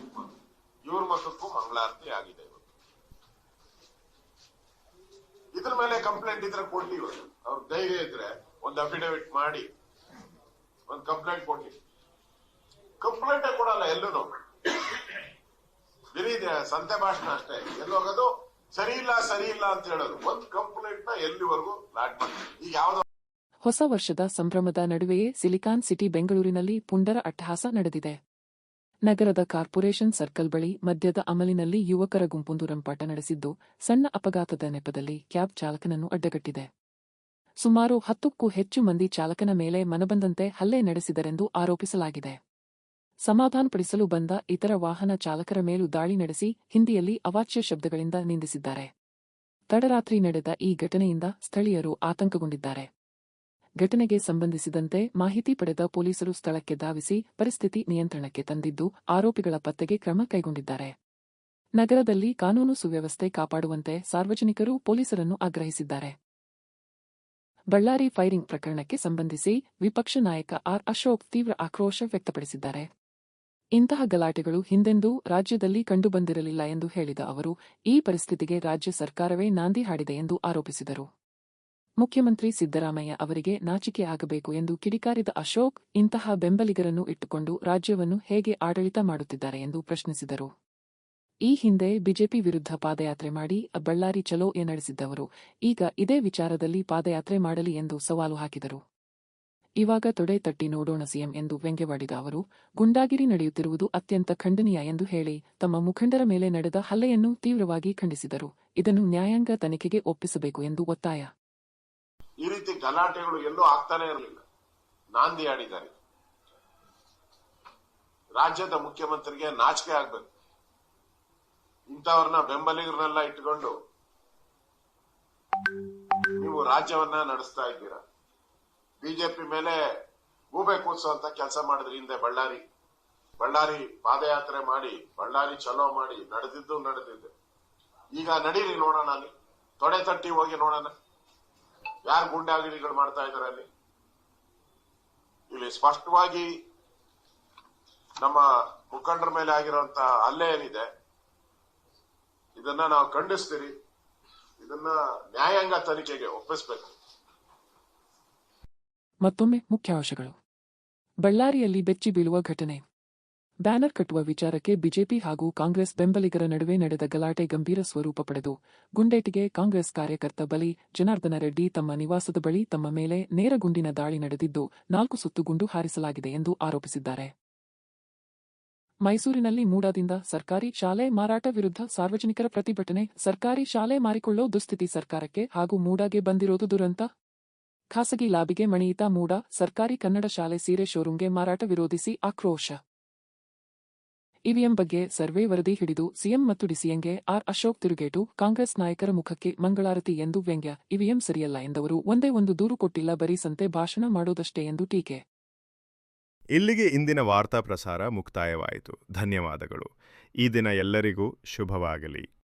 ಇವ್ರ ಮುಖಕ್ಕೂ ಮಂಗಳಾರತಿ ಆಗಿದೆ ಇವತ್ತು. ಇದ್ರ ಮೇಲೆ ಕಂಪ್ಲೇಂಟ್ ಇದ್ರೆ ಕೊಡ್ಲಿ ಇವತ್ತು. ಅವ್ರ ಧೈರ್ಯ ಇದ್ರೆ ಒಂದು ಅಫಿಡವಿಟ್ ಮಾಡಿ, ಒಂದು ಕಂಪ್ಲೇಂಟ್ ಕೊಡ್ಲಿ. ಕಂಪ್ಲೇಂಟೇ ಕೊಡಲ್ಲ ಎಲ್ಲೂ ಇದೆ, ಸಂತೆ ಭಾಷಣ ಅಷ್ಟೇ. ಎಲ್ಲಿ ಹೋಗೋದು ಸರಿ ಇಲ್ಲ ಸರಿ ಇಲ್ಲ ಅಂತ ಹೇಳೋದು. ಒಂದು ಕಂಪ್ಲೇಂಟ್ನ ಎಲ್ಲಿವರೆಗೂ ಲಾಟ್ ಮಾಡ್ತೀವಿ ಈಗ ಯಾವ್ದೋ ಹೊಸ ವರ್ಷದ ಸಂಭ್ರಮದ ನಡುವೆಯೇ ಸಿಲಿಕಾನ್ ಸಿಟಿ ಬೆಂಗಳೂರಿನಲ್ಲಿ ಪುಂಡರ ಅಟ್ಟಹಾಸ ನಡೆದಿದೆ. ನಗರದ ಕಾರ್ಪೊರೇಷನ್ ಸರ್ಕಲ್ ಬಳಿ ಮದ್ಯದ ಅಮಲಿನಲ್ಲಿ ಯುವಕರ ಗುಂಪೊಂದು ರಂಪಾಟ ನಡೆಸಿದ್ದು, ಸಣ್ಣ ಅಪಘಾತದ ನೆಪದಲ್ಲಿ ಕ್ಯಾಬ್ ಚಾಲಕನನ್ನು ಅಡ್ಡಗಟ್ಟಿದೆ. ಸುಮಾರು ಹತ್ತಕ್ಕೂ ಹೆಚ್ಚು ಮಂದಿ ಚಾಲಕನ ಮೇಲೆ ಮನಬಂದಂತೆ ಹಲ್ಲೆ ನಡೆಸಿದರೆಂದು ಆರೋಪಿಸಲಾಗಿದೆ. ಸಮಾಧಾನಪಡಿಸಲು ಬಂದ ಇತರ ವಾಹನ ಚಾಲಕರ ಮೇಲೂ ದಾಳಿ ನಡೆಸಿ ಹಿಂದಿಯಲ್ಲಿ ಅವಾಚ್ಯ ಶಬ್ದಗಳಿಂದ ನಿಂದಿಸಿದ್ದಾರೆ. ತಡರಾತ್ರಿ ನಡೆದ ಈ ಘಟನೆಯಿಂದ ಸ್ಥಳೀಯರು ಆತಂಕಗೊಂಡಿದ್ದಾರೆ. ಘಟನೆಗೆ ಸಂಬಂಧಿಸಿದಂತೆ ಮಾಹಿತಿ ಪಡೆದ ಪೊಲೀಸರು ಸ್ಥಳಕ್ಕೆ ಧಾವಿಸಿ ಪರಿಸ್ಥಿತಿ ನಿಯಂತ್ರಣಕ್ಕೆ ತಂದಿದ್ದು ಆರೋಪಿಗಳ ಪತ್ತೆಗೆ ಕ್ರಮ ಕೈಗೊಂಡಿದ್ದಾರೆ. ನಗರದಲ್ಲಿ ಕಾನೂನು ಸುವ್ಯವಸ್ಥೆ ಕಾಪಾಡುವಂತೆ ಸಾರ್ವಜನಿಕರು ಪೊಲೀಸರನ್ನು ಆಗ್ರಹಿಸಿದ್ದಾರೆ. ಬಳ್ಳಾರಿ ಫೈರಿಂಗ್ ಪ್ರಕರಣಕ್ಕೆ ಸಂಬಂಧಿಸಿ ವಿಪಕ್ಷ ನಾಯಕ ಆರ್ ಅಶೋಕ್ ತೀವ್ರ ಆಕ್ರೋಶ ವ್ಯಕ್ತಪಡಿಸಿದ್ದಾರೆ. ಇಂತಹ ಗಲಾಟೆಗಳು ಹಿಂದೆಂದೂ ರಾಜ್ಯದಲ್ಲಿ ಕಂಡುಬಂದಿರಲಿಲ್ಲ ಎಂದು ಹೇಳಿದ ಅವರು, ಈ ಪರಿಸ್ಥಿತಿಗೆ ರಾಜ್ಯ ಸರ್ಕಾರವೇ ನಾಂದಿ ಹಾಡಿದೆ ಎಂದು ಆರೋಪಿಸಿದರು. ಮುಖ್ಯಮಂತ್ರಿ ಸಿದ್ದರಾಮಯ್ಯ ಅವರಿಗೆ ನಾಚಿಕೆ ಆಗಬೇಕು ಎಂದು ಕಿಡಿಕಾರಿದ ಅಶೋಕ್ ಇಂತಹ ಬೆಂಬಲಿಗರನ್ನು ಇಟ್ಟುಕೊಂಡು ರಾಜ್ಯವನ್ನು ಹೇಗೆ ಆಡಳಿತ ಮಾಡುತ್ತಿದ್ದಾರೆ ಎಂದು ಪ್ರಶ್ನಿಸಿದರು. ಈ ಹಿಂದೆ ಬಿಜೆಪಿ ವಿರುದ್ಧ ಪಾದಯಾತ್ರೆ ಮಾಡಿ ಬಳ್ಳಾರಿ ಚಲೋ ಎ ನಡೆಸಿದ್ದವರು, ಈಗ ಇದೇ ವಿಚಾರದಲ್ಲಿ ಪಾದಯಾತ್ರೆ ಮಾಡಲಿ ಎಂದು ಸವಾಲು ಹಾಕಿದರು. ಇವಾಗ ತೊಡೆ ತಟ್ಟಿ ನೋಡೋಣ ಸಿಎಂ ಎಂದು ವ್ಯಂಗ್ಯವಾಡಿದ ಅವರು, ಗುಂಡಾಗಿರಿ ನಡೆಯುತ್ತಿರುವುದು ಅತ್ಯಂತ ಖಂಡನೀಯ ಎಂದು ಹೇಳಿ ತಮ್ಮ ಮುಖಂಡರ ಮೇಲೆ ನಡೆದ ಹಲ್ಲೆಯನ್ನು ತೀವ್ರವಾಗಿ ಖಂಡಿಸಿದರು. ಇದನ್ನು ನ್ಯಾಯಾಂಗ ತನಿಖೆಗೆ ಒಪ್ಪಿಸಬೇಕು ಎಂದು ಒತ್ತಾಯ. ಈ ರೀತಿ ಗಲಾಟೆಗಳು ಎಲ್ಲೂ ಆಗ್ತಾನೆ ಇರಲಿಲ್ಲ. ನಾಂದಿ ಆಡಿದ್ದಾರೆ. ರಾಜ್ಯದ ಮುಖ್ಯಮಂತ್ರಿಗೆ ನಾಚಿಕೆ ಆಗ್ಬೇಕು. ಇಂಥವ್ರನ್ನ ಬೆಂಬಲಿಗರನ್ನೆಲ್ಲ ಇಟ್ಟುಕೊಂಡು ನೀವು ರಾಜ್ಯವನ್ನ ನಡೆಸ್ತಾ ಇದ್ದೀರಾ? ಬಿಜೆಪಿ ಮೇಲೆ ಗೂಬೆ ಕೂರಿಸುವಂತ ಕೆಲಸ ಮಾಡಿದ್ರಿ ಹಿಂದೆ ಬಳ್ಳಾರಿ. ಬಳ್ಳಾರಿ ಪಾದಯಾತ್ರೆ ಮಾಡಿ, ಬಳ್ಳಾರಿ ಚಲೋ ಮಾಡಿ, ನಡೆದಿದ್ದು ನಡೆದಿದ್ದು. ಈಗ ನಡೀರಿ ನೋಡೋಣ ಅಲ್ಲಿ. ತೊಡೆ ತಟ್ಟಿ ಹೋಗಿ ನೋಡೋಣ. ಯಾರು ಗುಂಡಾಗಿರಿಗಳು ಮಾಡ್ತಾ ಇದಾರೆ ಅಲ್ಲಿ? ಇಲ್ಲಿ ಸ್ಪಷ್ಟವಾಗಿ ನಮ್ಮ ಮುಖಂಡರ ಮೇಲೆ ಆಗಿರುವಂತ ಹಲ್ಲೆ ಏನಿದೆ, ಇದನ್ನ ನಾವು ಖಂಡಿಸ್ತೀರಿ. ಇದನ್ನ ನ್ಯಾಯಾಂಗ ತನಿಖೆಗೆ ಒಪ್ಪಿಸ್ಬೇಕು. ಮತ್ತೊಮ್ಮೆ ಮುಖ್ಯಾಂಶಗಳು. ಬಳ್ಳಾರಿಯಲ್ಲಿ ಬೆಚ್ಚಿ ಬೀಳುವ ಘಟನೆ. ಬ್ಯಾನರ್ ಕಟ್ಟುವ ವಿಚಾರಕ್ಕೆ ಬಿಜೆಪಿ ಹಾಗೂ ಕಾಂಗ್ರೆಸ್ ಬೆಂಬಲಿಗರ ನಡುವೆ ನಡೆದ ಗಲಾಟೆ ಗಂಭೀರ ಸ್ವರೂಪ ಪಡೆದು, ಗುಂಡೇಟಿಗೆ ಕಾಂಗ್ರೆಸ್ ಕಾರ್ಯಕರ್ತ ಬಲಿ, ಜನಾರ್ದನ ರೆಡ್ಡಿ ತಮ್ಮ ನಿವಾಸದ ಬಳಿ ತಮ್ಮ ಮೇಲೆ ನೇರ ಗುಂಡಿನ ದಾಳಿ ನಡೆದಿದ್ದು, ನಾಲ್ಕು ಸುತ್ತು ಗುಂಡು ಹಾರಿಸಲಾಗಿದೆ ಎಂದು ಆರೋಪಿಸಿದ್ದಾರೆ. ಮೈಸೂರಿನಲ್ಲಿ ಮೂಡಾದಿಂದ ಸರ್ಕಾರಿ ಶಾಲೆ ಮಾರಾಟ ವಿರುದ್ಧ ಸಾರ್ವಜನಿಕರ ಪ್ರತಿಭಟನೆ, ಸರ್ಕಾರಿ ಶಾಲೆ ಮಾರಿಕೊಳ್ಳೋ ದುಸ್ಥಿತಿ ಸರ್ಕಾರಕ್ಕೆ ಹಾಗೂ ಮೂಡಾಗೆ ಬಂದಿರೋದು ದುರಂತ ಖಾಸಗಿ ಲಾಬಿಗೆ ಮಣಿಯಿತ ಮೂಡ, ಸರ್ಕಾರಿ ಕನ್ನಡ ಶಾಲೆ ಸೀರೆ ಶೋರೂಂಗೆ ಮಾರಾಟ ವಿರೋಧಿಸಿ ಆಕ್ರೋಶ. ಇವಿಎಂ ಬಗ್ಗೆ ಸರ್ವೆ ವರದಿ ಹಿಡಿದು ಸಿಎಂ ಮತ್ತು ಡಿಸಿಎಂಗೆ ಆರ್ ಅಶೋಕ್ ತಿರುಗೇಟು, ಕಾಂಗ್ರೆಸ್ ನಾಯಕರ ಮುಖಕ್ಕೆ ಮಂಗಳಾರತಿ ಎಂದು ವ್ಯಂಗ್ಯ, ಇವಿಎಂ ಸರಿಯಲ್ಲ ಎಂದವರು ಒಂದೇ ಒಂದು ದೂರು ಕೊಟ್ಟಿಲ್ಲ ಬರೀ ಸಂತೆ ಭಾಷಣ ಮಾಡೋದಷ್ಟೇ ಎಂದು ಟೀಕೆ. ಇಲ್ಲಿಗೆ ಇಂದಿನ ವಾರ್ತಾ ಪ್ರಸಾರ ಮುಕ್ತಾಯವಾಯಿತು. ಧನ್ಯವಾದಗಳು. ಈ ದಿನ ಎಲ್ಲರಿಗೂ ಶುಭವಾಗಲಿ.